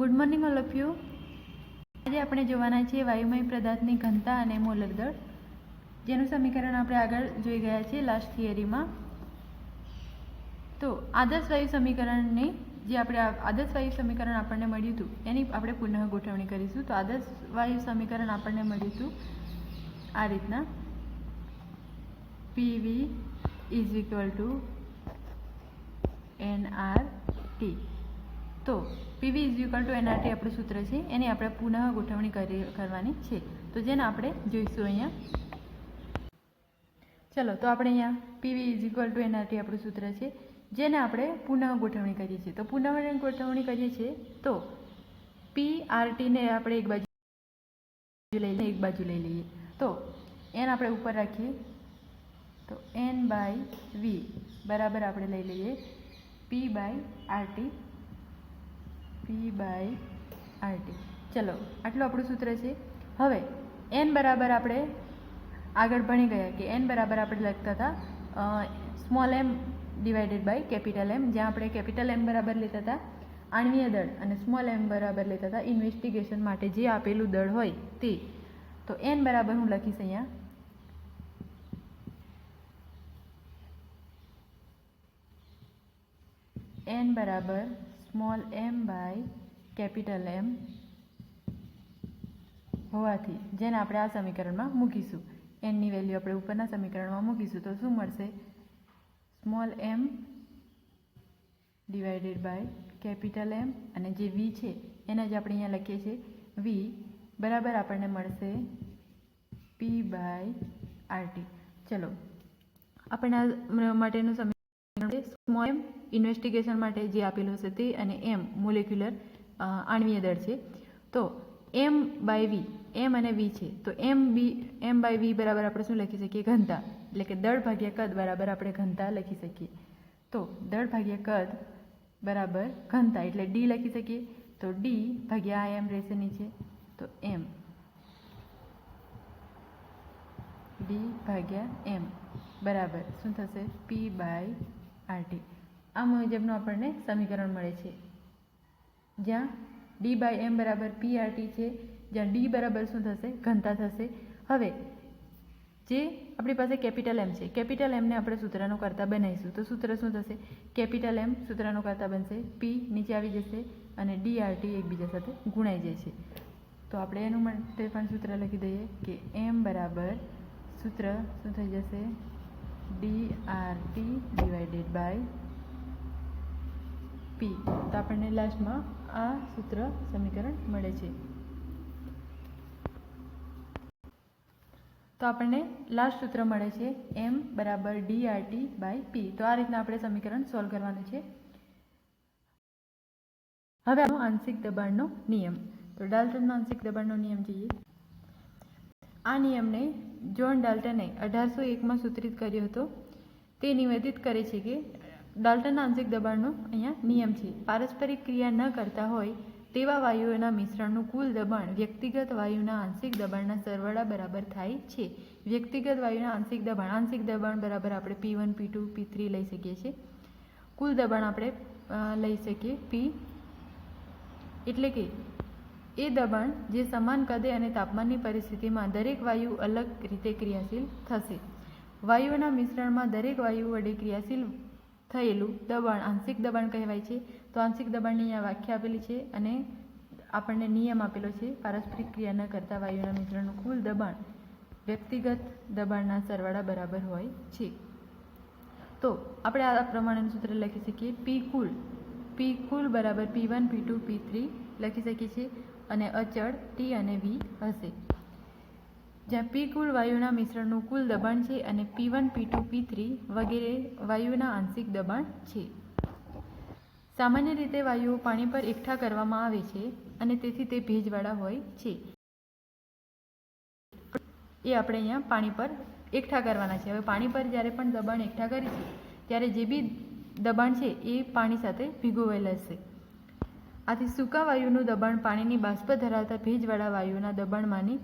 Good morning all of you આજે આપણે જોવાના છીએ વાયુમય પદાર્થની ઘનતા અને મોલક દળ. જેનું સમીકરણ આપણે આગળ જોઈ ગયા છીએ લાસ્ટ થિયરીમાં તો આદર્શ વાયુ સમીકરણની જે આપણે આદર્શ વાયુ સમીકરણ આપણને મળ્યું હતું, એની આપણે પુનઃ ગોઠવણી કરીશું. તો આદર્શ વાયુ સમીકરણ આપણને મળ્યું હતું આ રીતના. PV is equal to N R T તો PV is equal to N R આપણું સૂત્ર છે, એની આપણે પુનઃ ગોઠવણી કરી, કરવાની છે. તો જેને આપણે જોઈશું અહીંયા. ચલો, તો આપણે અહીંયા PV is equal to N R આપણું સૂત્ર છે. જેને આપણે પુનઃ ગોઠવણી કરીએ છીએ. તો પુનઃ ગોઠવણી કરીએ છીએ, તો પી આરટીને આપણે એક બાજુ લઈ લઈએ, એક બાજુ લઈ લઈએ. તો એન આપણે ઉપર રાખીએ. તો એન બાય વી બરાબર આપણે લઈ લઈએ. P by RT P by RT ચલો, આટલું આપણું સૂત્ર છે. હવે એન બરાબર આપણે આગળ ભણી ગયા કે એન બરાબર આપણે લખતા હતા small M divided by capital M જ્યાં આપણે કેપિટલ એમ બરાબર લેતા હતા, આણવીય દળ, અને સ્મોલ એમ બરાબર લેતા હતા ઇન્વેસ્ટિગેશન માટે જે આપેલું દળ હોય તે. તો એન બરાબર હું લખીશ અહીંયા. એન બરાબર small M by capital M હોવાથી, જેને આપણે આ સમીકરણમાં મૂકીશું. એનની વેલ્યુ આપણે ઉપરના સમીકરણમાં મૂકીશું. તો શું મળશે? Small M divided by capital M અને જે વી છે, એને જ આપણે અહીંયા લખીએ છીએ. વી બરાબર આપણને મળશે પી બાય આરટી ચલો, આપણને માટેનું સમીકરણ સ્મોલ એમ ઇન્વેસ્ટિગેશન માટે જે આપેલું હશે તે અને એમ મોલેક્યુલર આણવીય દળ છે. તો એમ બાય વી, એમ અને વી છે. તો એમ બી, એમ બાય વી બરાબર આપણે શું લખી શકીએ? ઘનતા. એટલે કે દળ ભાગ્યા કદ બરાબર આપણે ઘનતા લખી શકીએ. તો દળ ભાગ્યા કદ બરાબર ઘનતા. એટલે ડી લખી શકીએ. તો ડી ભાગ્યા એમ રહેશે નીચે. તો એમ. ડી ભાગ્યા એમ. બરાબર. શું થશે? પી બાય આરટી આ મુજબનું આપણને સમીકરણ મળે છે. જ્યાં ડી બાય એમ બરાબર પી આરટી છે, જ્યાં ડી બરાબર શું થશે? ઘનતા થશે. હવે, જે આપણી પાસે કેપિટલ એમ છે, કેપિટલ એમને આપણે સૂત્રનો કરતા બનાવીશું. તો સૂત્ર શું થશે? કેપિટલ એમ સૂત્રનો કરતા બનશે. પી નીચે આવી જશે અને ડી આરટી એકબીજા સાથે ગુણાઈ જશે. તો આપણે એનું માટે પણ સૂત્ર લખી દઈએ કે એમ બરાબર સૂત્ર શું થઈ જશે? D R T divided by P. તો આપણને લાસ્ટમાં આ સૂત્ર સમીકરણ મળે છે. તો આપણને લાસ્ટ સૂત્ર મળે છે એમ બરાબર D R T by P તો આ રીતના આપણે સમીકરણ સોલ્વ કરવાનું છે. હવે આપણો આંશિક દબાણનો નિયમ. તો ડાલ્ટનનો આંશિક દબાણનો નિયમ જોઈએ. આ નિયમને જ્હોન ડાલ્ટને અઢારસો એકમાં સૂત્રિત કર્યો હતો. તે નિવેદિત કરે છે કે ડાલ્ટનના આંશિક દબાણનો અહીંયા નિયમ છે. પારસ્પરિક ક્રિયા ન કરતા હોય તેવા વાયુઓના મિશ્રણનું કુલ દબાણ વ્યક્તિગત વાયુના આંશિક દબાણના સરવાળા બરાબર થાય છે. વ્યક્તિગત વાયુના આંશિક દબાણ આંશિક દબાણ બરાબર આપણે P one P two P three લઈ શકીએ છીએ. કુલ દબાણ આપણે લઈ શકીએ પી એટલે કે એ દબાણ જે સમાન કદે અને તાપમાનની પરિસ્થિતિમાં દરેક વાયુ અલગ રીતે ક્રિયાશીલ થશે. વાયુઓના મિશ્રણમાં દરેક વાયુ વડે ક્રિયાશીલ થયેલું દબાણ, આંશિક દબાણ કહેવાય છે. તો આંશિક દબાણની અહીંયા વ્યાખ્યા આપેલી છે અને આપણને નિયમ આપેલો છે, પારસ્પરિક ક્રિયા ન કરતા વાયુના મિશ્રણનું કુલ દબાણ વ્યક્તિગત દબાણના સરવાળા બરાબર હોય છે. તો આપણે આ પ્રમાણેનું સૂત્ર લખી શકીએ. પી કુલ પી કુલ બરાબર P one P two P three લખી શકીએ છીએ અને અચળ ટી અને વી હશે. જ્યાં પી કુલ વાયુના મિશ્રણનું કુલ દબાણ છે અને P one P two P three વગેરે વાયુના આંશિક દબાણ છે. સામાન્ય રીતે વાયુઓ પાણી પર એકઠા કરવામાં આવે છે અને તેથી તે ભેજવાળા હોય છે. એ આપણે અહીંયા પાણી પર એકઠા કરવાના છે. હવે પાણી પર જ્યારે પણ દબાણ એકઠા કરીશું ત્યારે જે બી દબાણ છે એ પાણી સાથે ભીગોવાયેલ હશે. આથી સૂકા વાયુનું દબાણ પાણીની બાષ્પ ધરાવતા ભેજવાળા વાયુના દબાણમાંની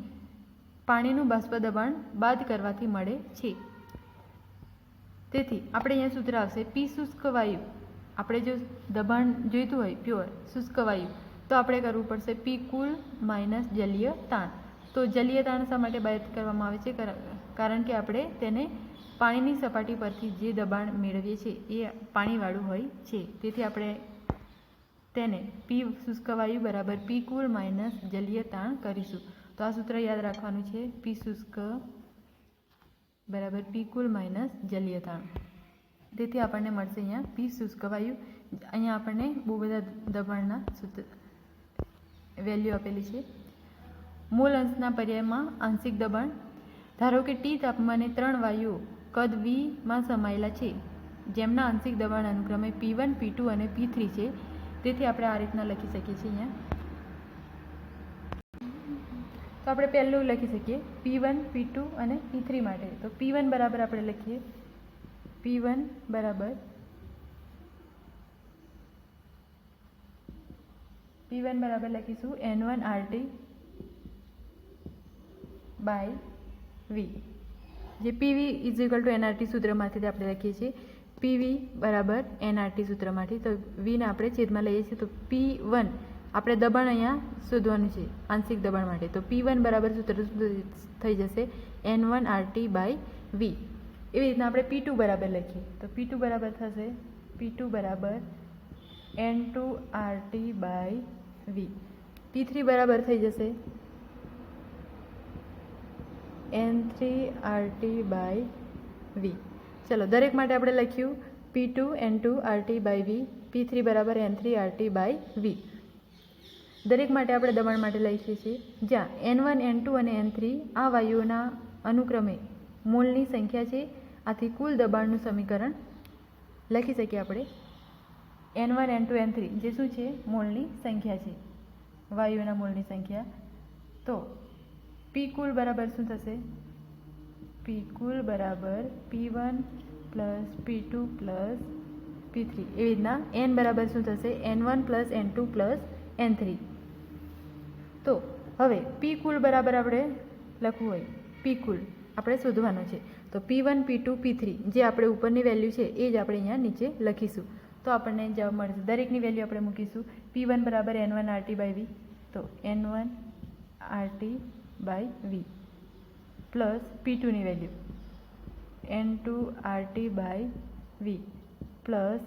પાણીનું બાષ્પ દબાણ બાદ કરવાથી મળે છે. તેથી, આપણે અહીંયા સૂત્ર આવશે પી શુષ્ક વાયુ. આપણે જો દબાણ જોઈતું હોય, પ્યોર, શુષ્ક વાયુ, તો આપણે કરવું પડશે પી કુલ માઇનસ જલીય તાણ. તો જલીય તાણ શા માટે બાદ કરવામાં આવે છે? કારણ કે આપણે તેને પાણીની સપાટી પરથી જે દબાણ મેળવીએ છીએ, એ પાણીવાળું હોય છે. તેથી આપણે તેને પી શુષ્ક વાયુ બરાબર પી કુલ માઇનસ જલીય તાણ કરીશું. તો આ સૂત્ર યાદ રાખવાનું છે પી શુષ્ક બરાબર પી કુલ માઇનસ જલીયતાણ તેથી આપણને મળશે અહીંયા પી શુષ્ક વાયુ. અહીંયા આપણને બહુ બધા દબાણના સૂત્ર વેલ્યુ આપેલી છે. મૂળ અંશના પર્યાયમાં આંશિક દબાણ. ધારો કે ટી તાપમાને ત્રણ વાયુઓ કદ વીમાં સમાયેલા છે. જેમના આંશિક દબાણ અનુક્રમે પી વન પી ટુ અને પી થ્રી છે. તેથી આપણે આ રીતના લખી શકીએ છીએ અહીંયા. તો આપણે પહેલું લખી શકીએ. પી વન પી ટુ અને પી થ્રી માટે. તો પી વન બરાબર આપણે લખીએ. પી વન બરાબર પી વન બરાબર લખીશું N one RT by V જે PV is equal to NRT સૂત્રમાંથી આપણે લખીએ છીએ. પીવી બરાબર એનઆરટી સૂત્રમાંથી. તો વીને આપણે છેદમાં લઈએ છીએ. તો પી વન આપણે દબાણ અહીંયા શોધવાનું છે, આંશિક દબાણ માટે. તો પી વન બરાબર સૂત્ર થઈ જશે N one RT by V એવી રીતના આપણે પી ટુ બરાબર લખીએ. તો પી ટુ બરાબર થશે પી ટુ બરાબર N two R T by V P three બરાબર થઈ જશે N three RT by V ચલો, દરેક માટે આપણે લખ્યું P two N two RT by V P three બરાબર N three RT by V દરેક માટે આપણે દબાણ માટે લખીએ છીએ. જ્યાં એન વન એન ટુ અને એન થ્રી આ વાયુઓના અનુક્રમે મોલની સંખ્યા છે. આથી કુલ દબાણનું સમીકરણ લખી શકીએ આપણે. N one N two N three જે શું છે? મોલની સંખ્યા છે. વાયુઓના મોલની સંખ્યા. તો પી કુલ બરાબર શું થશે? પી કુલ બરાબર P one plus P two plus P three એવી રીતના એન બરાબર શું થશે? N one plus N two plus N three તો હવે પી કુલ બરાબર આપણે લખવું હોય. પી કુલ આપણે શોધવાનું છે. તો P one P two P three જે આપણે ઉપરની વેલ્યુ છે એ જ આપણે અહીંયા નીચે લખીશું. તો આપણને જવાબ મળશે. દરેકની વેલ્યુ આપણે મૂકીશું. પી વન બરાબર N one RT by V તો N one RT by V plus P ટુની value. N two RT by V plus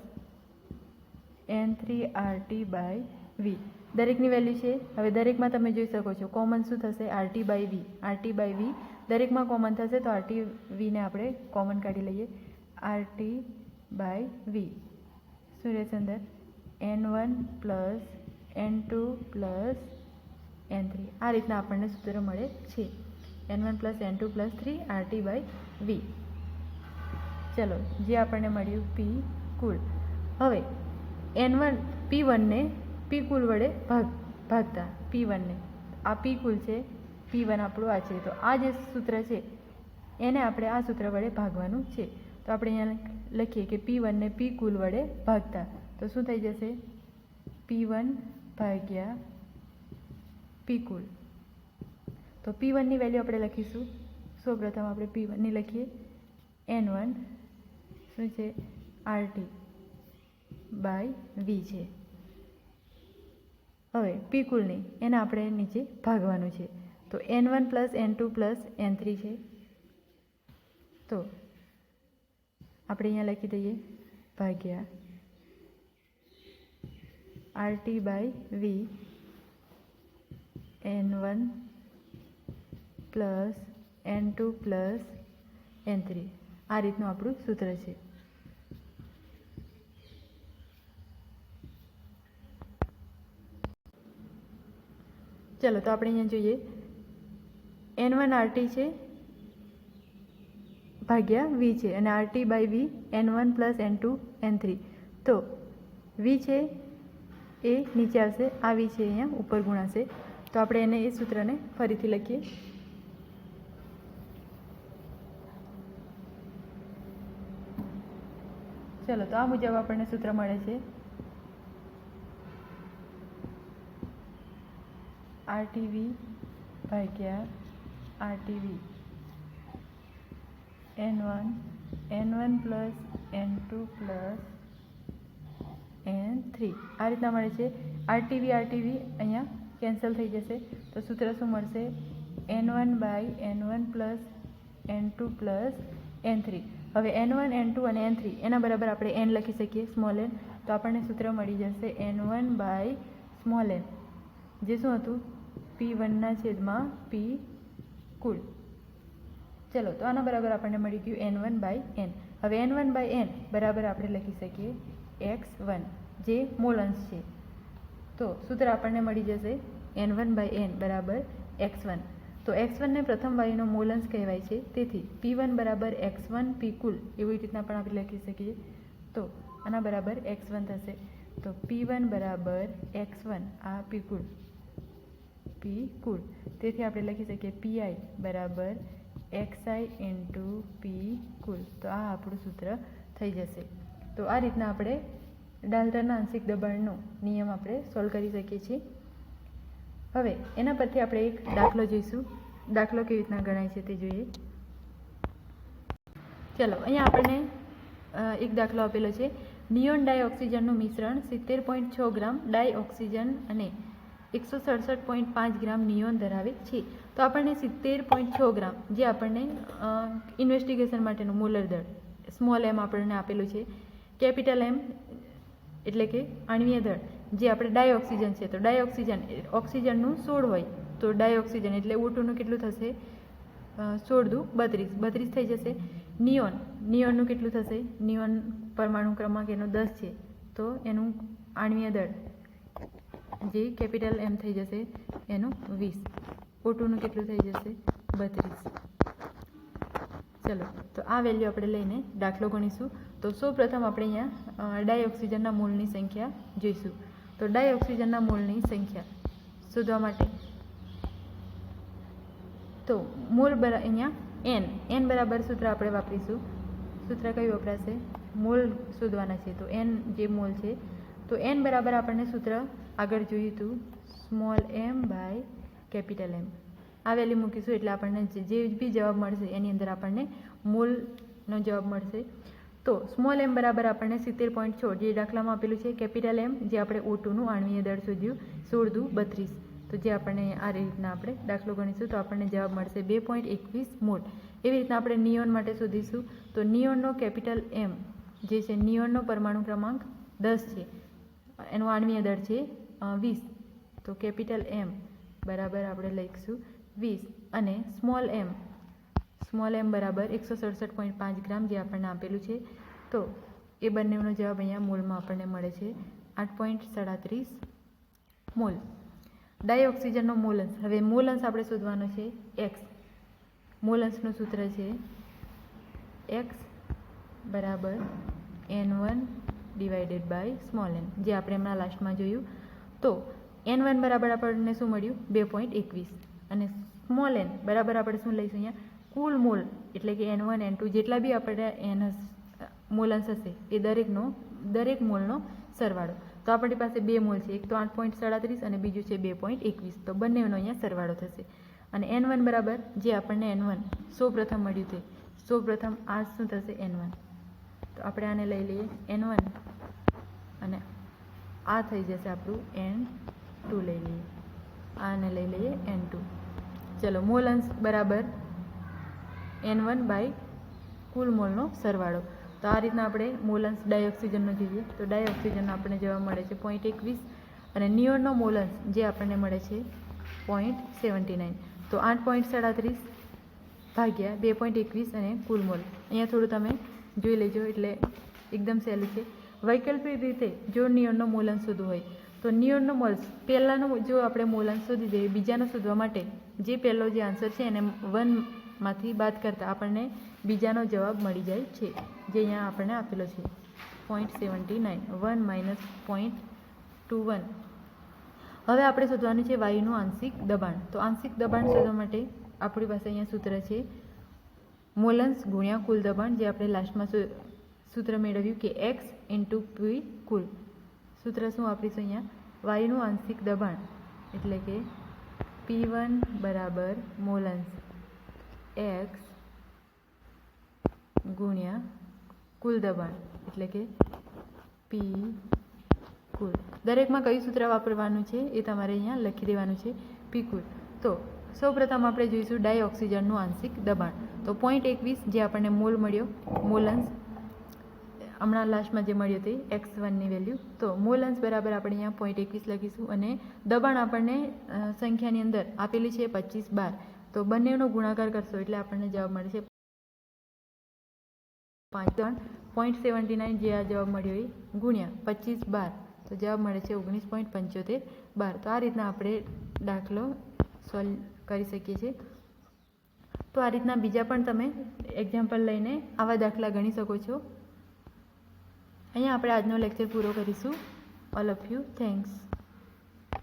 N three RT by V દરેકની વેલ્યુ છે. હવે દરેકમાં તમે જોઈ શકો છો કોમન શું થશે? RT by V RT by V દરેકમાં કોમન થશે તો આરટી વીને આપણે કોમન કાઢી લઈએ. આરટી બાય વી શું રહેશે અંદર? N one plus N two plus N three આ રીતના આપણને સૂત્ર મળે છે. N one plus N two plus three RT by V ચલો, જે આપણને મળ્યું પી કુલ. હવે એન વન પી વનને પી કુલ વડે ભાગ, ભાગતા, પી વનને આ પી કુલ છે પી વન આપણું આ છે. તો આ જે સૂત્ર છે, એને આપણે આ સૂત્ર વડે ભાગવાનું છે. તો આપણે અહીંયા લખીએ કે પી વનને પી કુલ વડે ભાગતા. તો શું થઈ જશે? પી વન ભાગ્યા પી કુલ. તો પી વનની વેલ્યુ આપણે લખીશું. સૌપ્રથમ આપણે પી વનની લખીએ. એન વન શું છે? આરટી બાય વી છે. હવે પી કુલની, એને આપણે નીચે ભાગવાનું છે. તો N one plus N two plus N three છે. તો આપણે અહીંયા લખી દઈએ, ભાગ્યા RT by V N one plus N two plus N three આ રીતનું આપણું સૂત્ર છે. ચલો, તો આપણે અહીંયા જોઈએ. એન વન આરટી છે, ભાગ્યા વી છે, અને RT by V N one plus N two N three તો વી છે, એ નીચે આવશે, આ વી છે અહીંયા, ઉપર ગુણાશે. તો આપણે એને એ સૂત્રને ફરીથી લખીએ. ચલો, તો આ મુજબ આપણને સૂત્ર મળે છે. આરટીવી ભાગ્યા RTV N one N one plus N two plus N three આ રીતના મળે છે. આરટીવી આરટીવી અહીંયા કેન્સલ થઈ જશે. તો સૂત્ર શું મળશે? N one by N one plus, N two plus, N three. હવે એન વન, એન ટુ અને એન થ્રી, એના બરાબર આપણે એન લખી શકીએ, સ્મોલ એન. તો આપણને સૂત્ર મળી જશે N one by small N. જે શું હતું? પી વનના છેદમાં પી કુલ. ચલો, તો આના બરાબર આપણને મળી ગયું એન વન બાય એન હવે એન વન બાય એન બરાબર આપણે લખી શકીએ એક્સ વન જે મોલ અંશ છે. તો સૂત્ર આપણને મળી જશે એન વન બાય એન બરાબર એક્સ વન તો એક્સ વનને પ્રથમ વાયુનો મોલન્સ કહેવાય છે. તેથી પી વન બરાબર એક્સ વન પી કુલ, એવી રીતના પણ આપણે લખી શકીએ. તો આના બરાબર એક્સ વન થશે. તો પી વન બરાબર એક્સ વન આ પી કુલ. પી કુલ તેથી આપણે લખી શકીએ પીઆઈ બરાબર એક્સઆઈ ઇન્ટુ પી કુલ તો આ આપણું સૂત્ર થઈ જશે. તો આ રીતના આપણે ડાલ્ટરના આંશિક દબાણનો નિયમ આપણે સોલ્વ કરી શકીએ છીએ. હવે એના પરથી આપણે એક દાખલો જોઈશું. દાખલો કેવી રીતના ગણાય છે તે જોઈએ. ચલો, અહીંયા આપણને એક દાખલો આપેલો છે. નિયોન ડાયોક્સિજનનું મિશ્રણ સિત્તેર પોઈન્ટ છ ગ્રામ ડાયઓક્સિજન અને એકસો સડસઠ પોઈન્ટ પાંચ ગ્રામ નિયોન ધરાવે છે. તો આપણને સિત્તેર પોઈન્ટ છ ગ્રામ, જે આપણને ઇન્વેસ્ટિગેશન માટેનું મોલર દળ સ્મોલ એમ આપણને આપેલું છે. કેપિટલ એમ એટલે કે આણ્વીય દળ, જે આપણે ડાયઓક્સિજન છે. તો ડાયઓક્સિજન ઓક્સિજનનું સોળ હોય, તો ડાયઓક્સિજન એટલે ઓટુનું કેટલું થશે? સોળ દુ બત્રીસ બત્રીસ થઈ જશે. નિયોન, નિયોનનું કેટલું થશે? નિયોન પરમાણુ ક્રમાંક એનો દસ છે. તો એનું આણ્વીય દળ. જે કેપિટલ એમ થઈ જશે, એનું વીસ. ઓટુનું કેટલું થઈ જશે? બત્રીસ. ચલો, તો આ વેલ્યુ આપણે લઈને દાખલો ગણીશું. તો સૌ પ્રથમ આપણે અહીંયા ડાયઓક્સિજનના મૂળની સંખ્યા જોઈશું. તો ડાયઓક્સિજનના મૂળની સંખ્યા શોધવા માટે. તો મૂળ બરા, અહીંયા એન એન બરાબર સૂત્ર આપણે વાપરીશું. સૂત્ર કયું વપરાશે? મૂળ શોધવાના છે. તો એન જે મૂળ છે. તો એન બરાબર આપણને સૂત્ર આગળ જોયું હતું small M by capital M. આ વેલ્યુ મૂકીશું એટલે આપણને જે બી જવાબ મળશે એની અંદર આપણને મૂળનો જવાબ મળશે. તો સ્મોલ એમ બરાબર આપણને સિત્તેર પોઈન્ટ છ જે દાખલામાં આપેલું છે કેપિટલ એમ, જે આપણે ઓટુનું આણવીય દળ શોધ્યું સોળ દુ બત્રીસ. તો જે આપણને આ રીતના આપણે દાખલો ગણીશું તો આપણને જવાબ મળશે બે પોઈન્ટ એકવીસ મોલ એવી રીતના આપણે નિયોન માટે શોધીશું. તો નિયોનનો કેપિટલ એમ જે છે નિયોનનો પરમાણુ ક્રમાંક દસ છે. એનો આણવીય દળ છે વીસ. તો કેપિટલ એમ બરાબર આપણે લખીશું વીસ અને સ્મોલ એમ. સ્મોલ એમ બરાબર એકસો સડસઠ પોઈન્ટ પાંચ ગ્રામ જે આપણને આપેલું છે. તો એ બંનેનો જવાબ અહીંયા મૂળમાં આપણને મળે છે. આઠ પોઈન્ટ સાડત્રીસ મોલ. ડાયઓક્સિજનનો મોલન્સ. હવે મોલન્સ આપણે શોધવાનો છે એક્સ. મોલન્સનું સૂત્ર છે એક્સ બરાબર N one divided by small N. જે આપણે હમણાં લાસ્ટમાં જોયું. તો એન વન બરાબર આપણને શું મળ્યું? બે પોઈન્ટ એકવીસ. અને સ્મોલ એન બરાબર આપણે શું લઈશું અહીંયા? કુલ મોલ, એટલે કે એન વન એન ટુ જેટલા બી આપણે એન મોલન્સ હશે, એ દરેકનો, દરેક મોલનો સરવાળો. તો આપણી પાસે બે મોલ છે, એક તો આઠ પોઈન્ટ સાડત્રીસ અને બીજું છે બે પોઈન્ટ એકવીસ. તો બંનેનો અહીંયા સરવાળો થશે. અને એન વન બરાબર જે આપણને એન વન સૌ પ્રથમ મળ્યું તે, સૌ પ્રથમ આ શું થશે? એન વન તો આપણે આને લઈ લઈએ. એન વન અને આ થઈ જશે આપણું એન ટુ લઈ લઈએ. આને લઈ લઈએ એન ટુ ચલો, મોલ અંશ બરાબર એન વન બાય કુલ મોલનો સરવાળો. તો આ રીતના આપણે મોલન્સ ડાયોક્સિજનનો જોઈએ. તો ડાયોક્સિજન આપણને જોવા મળે છે પોઈન્ટ એકવીસ અને નિયોનનો મોલન્સ જે આપણને મળે છે પોઈન્ટ સેવન્ટી નાઇન તો આઠ પોઈન્ટ સાડત્રીસ ભાગ્યા બે પોઈન્ટ એકવીસ અને કુલ મોલ. અહીંયા થોડું તમે જોઈ લેજો, એટલે એકદમ સહેલું છે. વૈકલ્પિક રીતે જો નિયોનનો મોલન શોધવું હોય, તો નિયોનનો મોલ્સ પહેલાંનો જો આપણે મોલન શોધી દઈએ, બીજાનો શોધવા માટે જે પહેલો જે આન્સર છે એને વનમાંથી બાદ કરતાં આપણને બીજાનો જવાબ મળી જાય છે, જે અહીંયા આપણને આપેલો છે. Point seventy nine one minus point two one હવે આપણે શોધવાનું છે વાયુનું આંશિક દબાણ. તો આંશિક દબાણ શોધવા માટે આપણી પાસે અહીંયા સૂત્ર છે મોલન્સ ગુણ્યા કુલ દબાણ, જે આપણે લાસ્ટમાં સૂત્ર મેળવ્યું કે એક્સ ઇન્ટુ પી કુલ સૂત્ર શું વાપરીશું અહીંયા? વાયુનું આંશિક દબાણ, એટલે કે પી વન બરાબર મોલન્સ એક્સ ગુણ્યા કુલ દબાણ, એટલે કે પી કુલ. દરેકમાં કયું સૂત્ર વાપરવાનું છે? એ તમારે અહીંયા લખી દેવાનું છે, પી કુલ. તો સૌપ્રથમ આપણે જોઈશું ડાયઓક્સિજનનું આંશિક દબાણ. તો પોઈન્ટ એકવીસ જે આપણને મોલ મળ્યો, મોલન્સ હમણાં લાસ્ટમાં જે મળ્યું હતી એક્સ વનની વેલ્યુ, તો મોલન્સ બરાબર આપણે અહીંયા પોઈન્ટ એકવીસ લખીશું અને દબાણ આપણને સંખ્યાની અંદર આપેલી છે પચીસ બાર. તો બંનેનો ગુણાકાર કરશો એટલે આપણને જવાબ મળે છે પાંચ. ત્રણ પોઈન્ટ સેવન્ટી નાઇન જે આ જવાબ મળ્યો એ ગુણ્યા પચીસ બાર. તો જવાબ મળે છે ઓગણીસ પોઈન્ટ પંચોતેર બાર. તો આ રીતના આપણે દાખલો સોલ્વ કરી શકીએ છીએ. તો આ રીતના બીજા પણ તમે એક્ઝામ્પલ લઈને આવા દાખલા ગણી શકો છો. અહીંયા આપણે આજનો લેક્ચર પૂરો કરીશું. All of you thanks